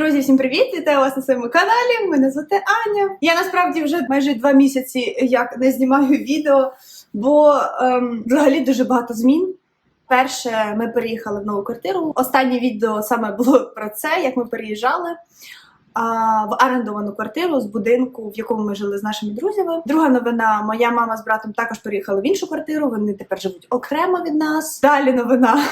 Друзі, всім привіт! Вітаю вас на своєму каналі. Мене звати Аня. Я насправді вже майже два місяці як не знімаю відео, бо ем, взагалі дуже багато змін. Перше, ми переїхали в нову квартиру. Останнє відео саме було про це, як ми переїжджали в орендовану квартиру з будинку, в якому ми жили з нашими друзями. Друга новина: моя мама з братом також переїхали в іншу квартиру. Вони тепер живуть окремо від нас. Далі новина.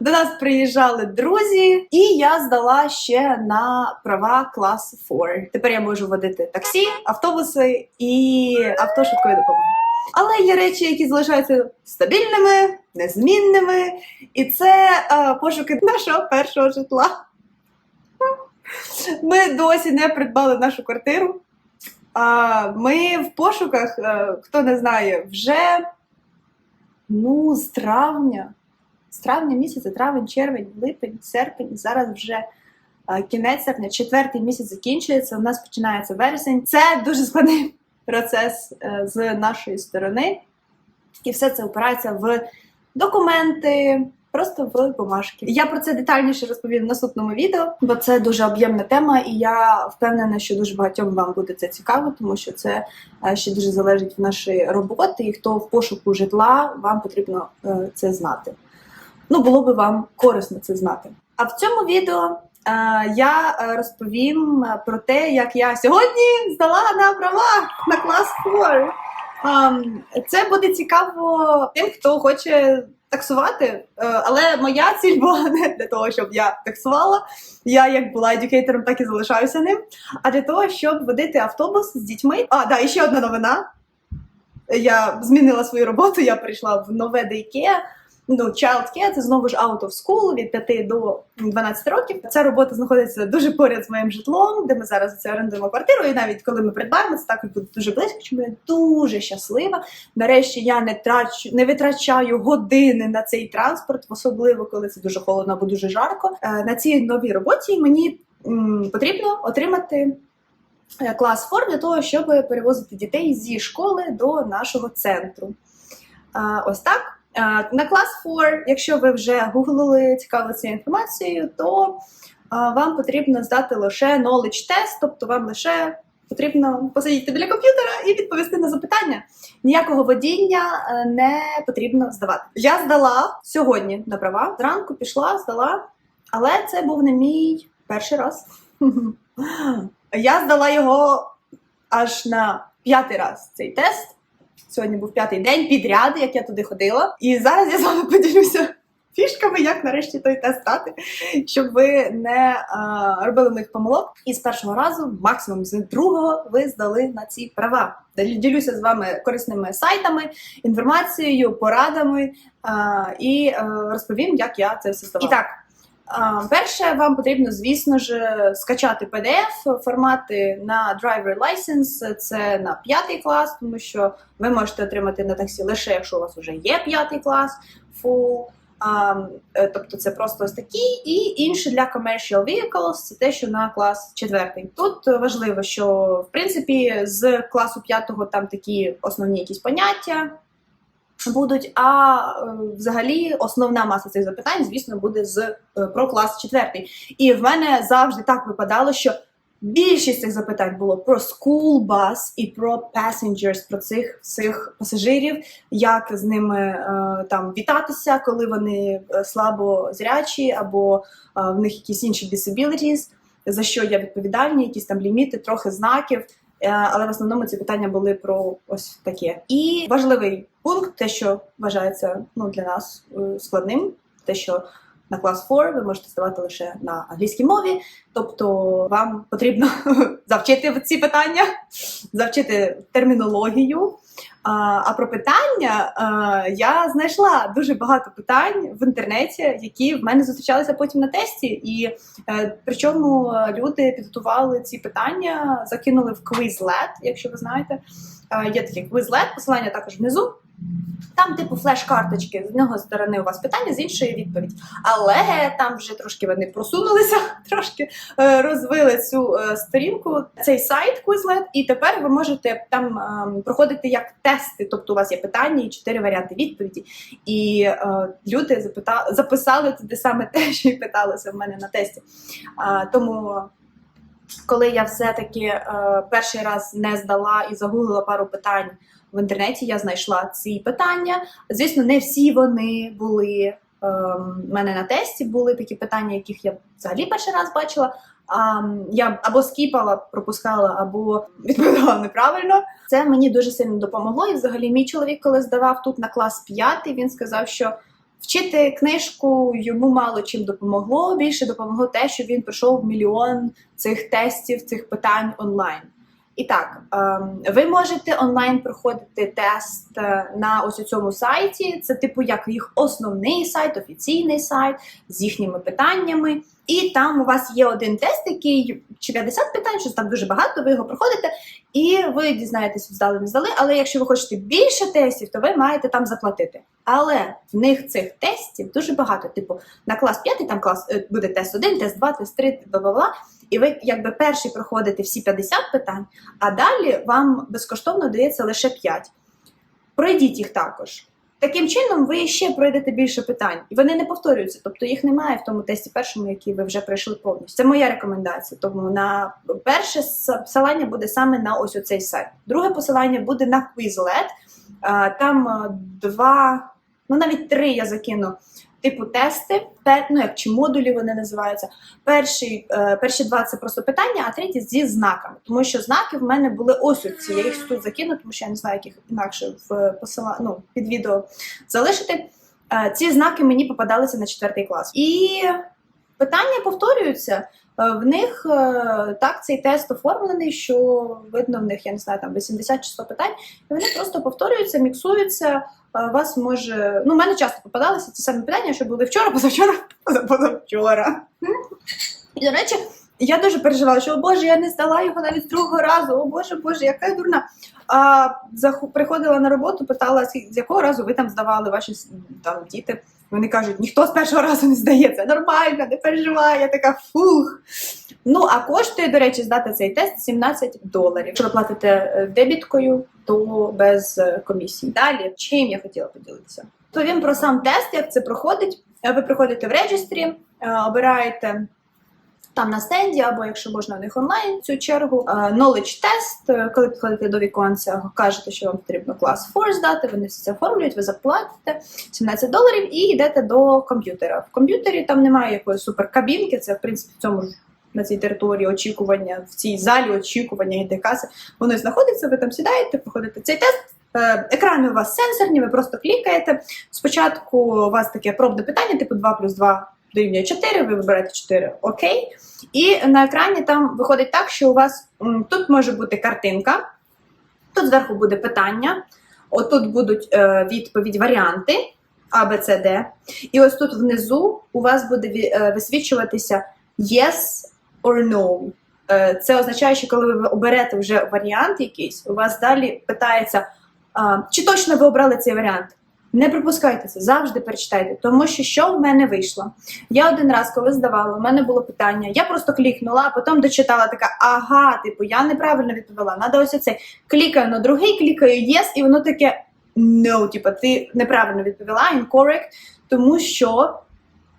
До нас приїжджали друзі, і я здала ще на права клас 4. Тепер я можу водити таксі, автобуси і авто швидкої допомоги. Але є речі, які залишаються стабільними, незмінними, і це е, пошуки нашого першого житла. Ми досі не придбали нашу квартиру. А, Ми в пошуках, е, хто не знає, вже ну, з травня. З травня місяця, травень, червень, липень, серпень. Зараз вже е, кінець серпня, четвертий місяць закінчується. У нас починається вересень. Це дуже складний процес е, з нашої сторони. І все це опирається в документи, просто в бумажки. Я про це детальніше розповім в наступному відео, бо це дуже об'ємна тема, і я впевнена, що дуже багатьом вам буде це цікаво, тому що це е, ще дуже залежить від нашої роботи. І хто в пошуку житла, вам потрібно це знати. Ну, було би вам корисно це знати. А в цьому відео е, я е, розповім е, про те, як я сьогодні здала на права на клас 4. Ем, Це буде цікаво тим, хто хоче таксувати. Але моя ціль була не для того, щоб я таксувала. Я як була едюкейтором, так і залишаюся ним. А для того, щоб водити автобус з дітьми. А, да, і ще одна новина. Я змінила свою роботу, я прийшла в нове дейке. Ну, child care – це знову ж out of school від 5 до 12 років. Ця робота знаходиться дуже поряд з моїм житлом, де ми зараз це орендуємо квартиру. І навіть коли ми придбаємо, це також буде дуже близько. Чому я дуже щаслива. Нарешті я не трачу, не витрачаю години на цей транспорт, особливо коли це дуже холодно або дуже жарко. Е, На цій новій роботі мені потрібно отримати. е, Клас 4 для того, щоб перевозити дітей зі школи до нашого центру. Ось так. Е, На клас 4, якщо ви вже гуглили, цікавилися інформацією, то вам потрібно здати лише knowledge test, тобто вам лише потрібно посидіти біля комп'ютера і відповісти на запитання. Ніякого водіння е, не потрібно здавати. Я здала сьогодні на права. Зранку пішла, здала, але це був не мій перший раз. Я здала його аж на п'ятий раз цей тест. Сьогодні був п'ятий день підряд, як я туди ходила. І зараз я з вами поділюся фішками, як нарешті той тест стати, щоб ви не а, робили моїх помилок. І з першого разу, максимум з другого, ви здали на ці права. Ділюся з вами корисними сайтами, інформацією, порадами а, і а, розповім, як я це все здавала. І так. Перше, вам потрібно, звісно ж, скачати PDF, формати на driver license, це на п'ятий клас, тому що ви можете отримати на таксі лише якщо у вас вже є п'ятий клас, full. Е, тобто це просто ось такі, і інше для commercial vehicles це те, що на клас четвертий. Тут важливо, що в принципі з класу п'ятого там такі основні якісь поняття будуть. А е, взагалі основна маса цих запитань, звісно, буде з е, про клас четвертий. І в мене завжди так випадало, що більшість цих запитань було про school bus і про passengers, про цих всіх пасажирів, як з ними е, там вітатися, коли вони е, слабо зрячі, або в них якісь інші disabilities, за що я відповідальні, якісь там ліміти, трохи знаків. Е, Але в основному ці питання були про ось таке. І важливий пункт, те, що вважається ну, для нас е, складним, те, що на клас 4 ви можете здавати лише на англійській мові, тобто вам потрібно завчити ці питання, завчити термінологію. А, про питання я знайшла дуже багато питань в інтернеті, які в мене зустрічалися потім на тесті. І е, причому люди підготували ці питання, закинули в Quizlet, якщо ви знаєте. Е, є такий Quizlet, посилання також внизу. Там, типу, флеш-карточки, з одного сторони у вас питання, з іншої відповідь. Але там вже трошки вони просунулися, трошки е, розвили цю е, сторінку, цей сайт Quizlet, і тепер ви можете там е, проходити як тести. Тобто у вас є питання і чотири варіанти відповіді. І люди запита... записали туди саме те, що і питалося в мене на тесті. Тому, коли я все-таки е, перший раз не здала і загуглила пару питань в інтернеті, я знайшла ці питання. Звісно, не всі вони були. У мене на тесті були такі питання, яких я взагалі перший раз бачила. А, я або скіпала, пропускала, або відповідала неправильно. Це мені дуже сильно допомогло. І взагалі мій чоловік, коли здавав тут на клас п'ятий, він сказав, що вчити книжку йому мало чим допомогло. Більше допомогло те, що він пройшов мільйон цих тестів, цих питань онлайн. І так, ем, ви можете онлайн проходити тест е, на ось у цьому сайті. Це типу як їх основний сайт, офіційний сайт з їхніми питаннями. І там у вас є один тест, який чи 50 питань, щось там дуже багато. Ви його проходите, і ви дізнаєтесь, здали, не здали. Але якщо ви хочете більше тестів, то ви маєте там заплатити. Але в них цих тестів дуже багато. Типу, на клас 5 там клас е, буде тест 1, тест 2, тест 3, бла бла бла. І ви якби перші проходите всі 50 питань, а далі вам безкоштовно дається лише 5. Пройдіть їх також. Таким чином, ви ще пройдете більше питань, і вони не повторюються, тобто їх немає в тому тесті першому, який ви вже пройшли повністю. Це моя рекомендація. Тому на перше посилання буде саме на ось оцей сайт. Друге посилання буде на Quizlet. Там два, ну навіть три я закину. Типу тести, ну як чи модулі вони називаються. Перші, е, перші два це просто питання, а треті зі знаками. Тому що знаки в мене були ось ці. Я їх тут закину, тому що я не знаю, як їх інакше в посила, ну, під відео залишити. Е, ці знаки мені попадалися на четвертий клас. І питання повторюються. Е, В них е, так цей тест оформлений, що видно в них, я не знаю, там 80 чи 100 питань, і вони просто повторюються, міксуються. Вас може. Ну, в мене часто попадалися ті самі питання, що були вчора, позавчора, позавчора. І, до речі, я дуже переживала, що о Боже, я не здала його навіть другого разу. О Боже, Боже, яка я дурна. А приходила на роботу, питала, з якого разу ви там здавали ваші там діти. Вони кажуть, ніхто з першого разу не здає, це нормально, не переживай. Я така фух. Ну а коштує, до речі, здати цей тест 17 доларів. Якщо ви платите е, дебіткою, то без е, комісії. Далі, чим я хотіла поділитися? Повім про сам тест, як це проходить. Е, Ви приходите в реєстрі, е, обираєте там на стенді, або якщо можна в них онлайн цю чергу. Knowledge тест, коли підходите до віконця, кажете, що вам потрібно клас 4 здати, вони все це оформлюють, ви заплатите 17 доларів і йдете до комп'ютера. В комп'ютері там немає якоїсь суперкабінки, це в принципі в цьому ж. На цій території очікування, в цій залі очікування йде каси, воно знаходиться, ви там сідаєте, проходите цей тест. Е, Екрани у вас сенсорні, ви просто клікаєте. Спочатку у вас таке пробне питання, типу 2 плюс 2 дорівнює 4, ви вибираєте 4, окей. І на екрані там виходить так, що у вас тут може бути картинка, тут зверху буде питання, отут будуть е, відповідь, варіанти А, Б, С, Д. І ось тут внизу у вас буде е, висвічуватися yes or no. Е, Це означає, що коли ви оберете вже варіант якийсь, у вас далі питається, чи точно ви обрали цей варіант. Не пропускайте це, завжди перечитайте, тому що що в мене вийшло. Я один раз, коли здавала, у мене було питання, я просто клікнула, а потім дочитала така: ага, типу, я неправильно відповіла. Надо ось оце. Клікаю на другий, клікаю yes, і воно таке no, типу, ти неправильно відповіла, incorrect, тому що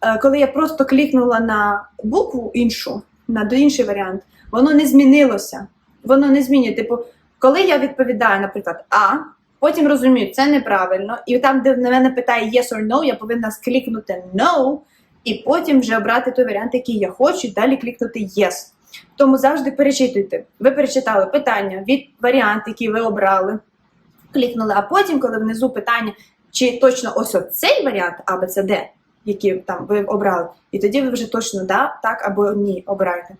е, коли я просто клікнула на букву іншу, на до інший варіант, воно не змінилося. Воно не змінює. Типу, коли я відповідаю, наприклад, А, потім розумію, це неправильно, і там, де на мене питає yes or no, я повинна склікнути no, і потім вже обрати той варіант, який я хочу, і далі клікнути yes. Тому завжди перечитуйте. Ви перечитали питання від варіант, який ви обрали, клікнули, а потім, коли внизу питання, чи точно ось оцей варіант А, який там ви обрали, і тоді ви вже точно да, так або ні обираєте.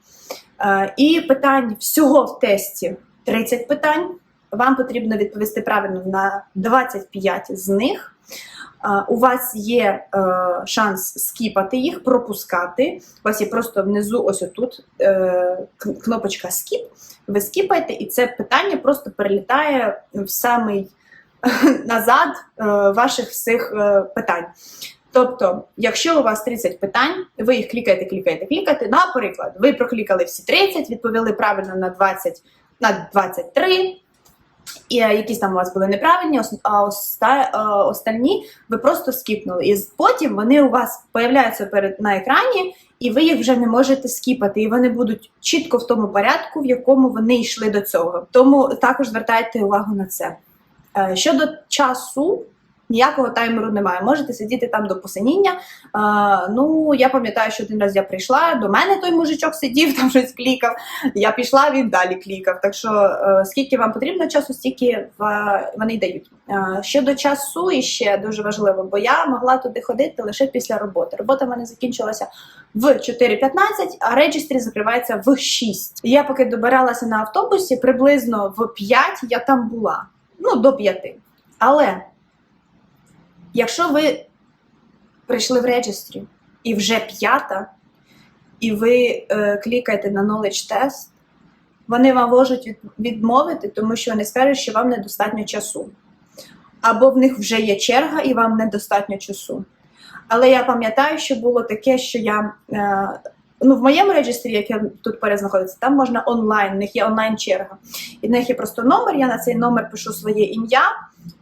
Е, і питань всього в тесті 30 питань. Вам потрібно відповісти правильно на 25 з них. Е, У вас є е, шанс скіпати їх, пропускати. У вас є просто внизу, ось отут е, кнопочка Skip. Ви скіпаєте, і це питання просто перелітає в самий назад ваших всіх питань. Тобто, якщо у вас 30 питань, ви їх клікаєте, клікаєте, клікаєте. Наприклад, ви проклікали всі 30, відповіли правильно на 20, на 23, і е, якісь там у вас були неправильні, а е, ви просто скіпнули. І потім вони у вас появляються перед на екрані, і ви їх вже не можете скіпати. І вони будуть чітко в тому порядку, в якому вони йшли до цього. Тому також звертайте увагу на це. Е, Щодо часу, ніякого таймеру немає. Можете сидіти там до посиніння. А, ну, я пам'ятаю, що один раз я прийшла, до мене той мужичок сидів, там щось клікав. Я пішла, він далі клікав. Так що, е, скільки вам потрібно часу, стільки в- вони дають. Е, щодо часу, і ще дуже важливо, бо я могла туди ходити лише після роботи. Робота в мене закінчилася в 4.15, а реєстрі закривається в 6. Я поки добиралася на автобусі, приблизно в 5 я там була. Ну, до 5. Але якщо ви прийшли в реєстрі і вже п'ята, і ви е, клікаєте на knowledge test, вони вам можуть від, відмовити, тому що вони скажуть, що вам недостатньо часу. Або в них вже є черга, і вам недостатньо часу. Але я пам'ятаю, що було таке, що я. Е, ну, в моєму реєстрі, який тут поряд знаходиться, там можна онлайн, в них є онлайн-черга. І в них є просто номер, я на цей номер пишу своє ім'я.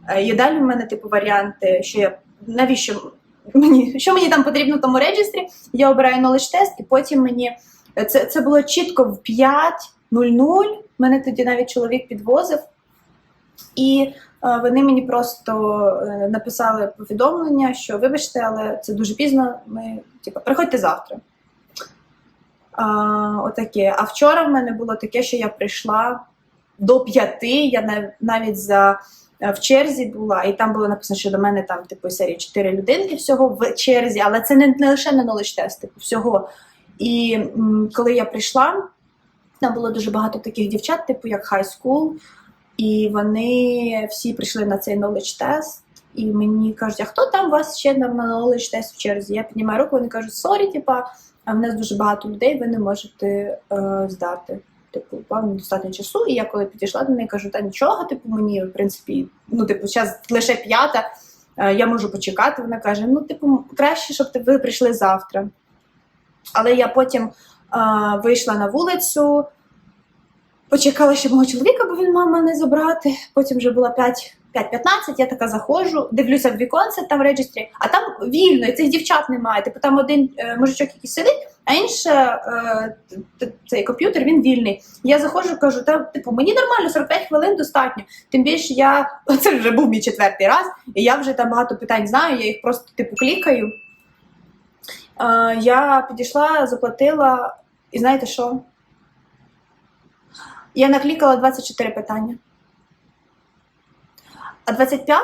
Е, І далі в мене типу варіанти, що я навіщо мені що мені там потрібно в тому реєстрі. Я обираю knowledge тест, і потім мені це, це було чітко в 5.00. Мене тоді навіть чоловік підвозив, і е, вони мені просто е, написали повідомлення, що вибачте, але це дуже пізно. Ми типу, приходьте завтра. А, отаке. А вчора в мене було таке, що я прийшла до п'яти. Я нав- навіть за е, в черзі була, і там було написано, що до мене там типу серії 4 людинки всього в черзі, але це не, не лише на knowledge тест, типу всього. І м, коли я прийшла, там було дуже багато таких дівчат, типу як high school, і вони всі прийшли на цей knowledge тест. І мені кажуть, а хто там у вас ще на knowledge тест в черзі? Я піднімаю руку, вони кажуть, сорі, типа, а в нас дуже багато людей, ви не можете е, здати. Типу, вам недостатньо часу. І я коли підійшла до неї, кажу, та нічого, типу, мені, в принципі, ну, типу, зараз лише п'ята, е, я можу почекати. Вона каже: ну, типу, краще, щоб ви прийшли завтра. Але я потім е, вийшла на вулицю, почекала ще мого чоловіка, бо він мав мене забрати. Потім вже було 5. 5.15, я така заходжу, дивлюся в віконце там в реєстрі, а там вільно, і цих дівчат немає. Типу там один е, мужичок, який сидить, а інший е, цей комп'ютер він вільний. Я заходжу, кажу, та типу, мені нормально, 45 хвилин достатньо. Тим більше я це вже був мій четвертий раз, і я вже там багато питань знаю, я їх просто типу клікаю. Я підійшла, заплатила, і знаєте що? Я наклікала 24 питання. А 25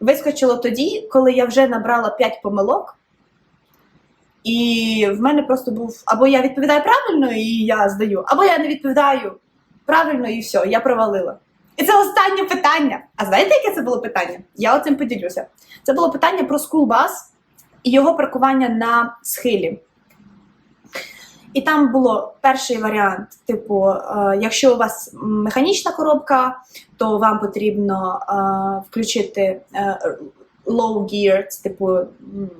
вискочило тоді, коли я вже набрала 5 помилок. І в мене просто був або я відповідаю правильно і я здаю, або я не відповідаю правильно і все, я провалила. І це останнє питання. А знаєте, яке це було питання? Я оцим поділюся. Це було питання про скулбас і його паркування на схилі. І там було перший варіант: типу, е, якщо у вас механічна коробка, то вам потрібно е, включити е, low gear, це, типу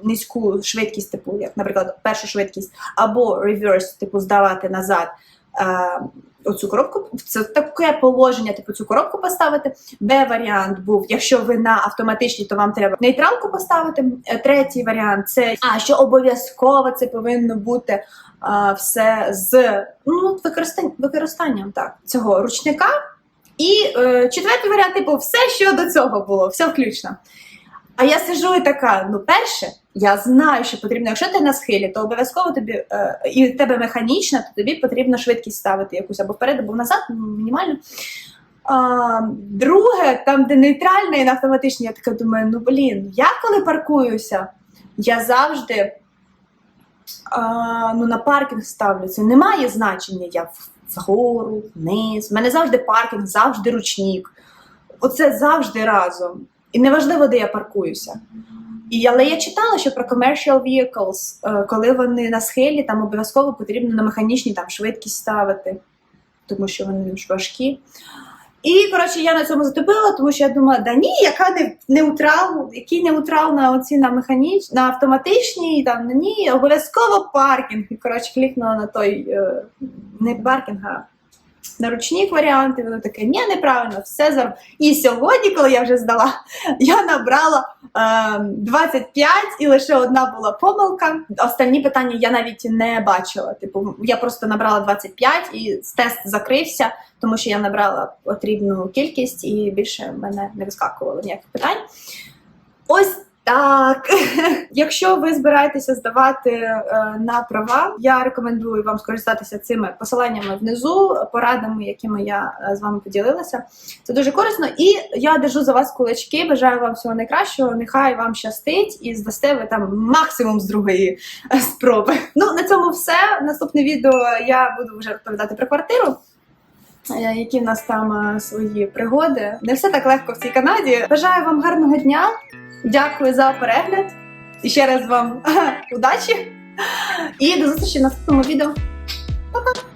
низьку швидкість, типу, як, наприклад, першу швидкість, або reverse, типу, здавати назад. Е, Оцю коробку, це таке положення, типу цю коробку поставити. Б варіант був, якщо ви на автоматичній, то вам треба нейтралку поставити. Е, Третій варіант це а що обов'язково це повинно бути а, все з ну, використань, використанням так, цього ручника. І е, четвертий варіант, типу, все, що до цього було, все включно. А я сижу і така: ну, перше, я знаю, що потрібно, якщо ти на схилі, то обов'язково тобі е, і в тебе механічна, то тобі потрібно швидкість ставити якусь або вперед, або назад, ну, мінімально. А, друге, там, де нейтральна і на автоматичній, я така думаю, ну блін, я коли паркуюся, я завжди а, ну, на паркінг ставлю. Це не має значення. Я вгору, вниз. У мене завжди паркінг, завжди ручник. Оце завжди разом. І неважливо, де я паркуюся. І, але я читала, що про commercial vehicles, е, коли вони на схилі, там обов'язково потрібно на механічній там, швидкість ставити, тому що вони ж важкі. І коротше, я на цьому затопила, тому що я думала, да ні, яка не неутрал, який неутрал на оці на механіч, на автоматичній, там ні, обов'язково паркінг. І коротше, клікнула на той е, не паркінг, а на ручник варіант, і воно таке, ні, неправильно, все за. І сьогодні, коли я вже здала, я набрала е, 25 і лише одна була помилка. Остальні питання я навіть не бачила. Типу, я просто набрала 25 і тест закрився, тому що я набрала потрібну кількість і більше мене не вискакувало ніяких питань. Ось так. Якщо ви збираєтеся здавати е, на права, я рекомендую вам скористатися цими посиланнями внизу, порадами, якими я е, з вами поділилася. Це дуже корисно. І я держу за вас кулачки. Бажаю вам всього найкращого. Нехай вам щастить і здасте ви там максимум з другої е, спроби. Ну на цьому все. Наступне відео я буду вже розповідати про квартиру. е, Які в нас там свої пригоди. Не все так легко в цій Канаді. Бажаю вам гарного дня. Дякую за перегляд. І ще раз вам удачі. І до зустрічі в наступному відео. Па-па!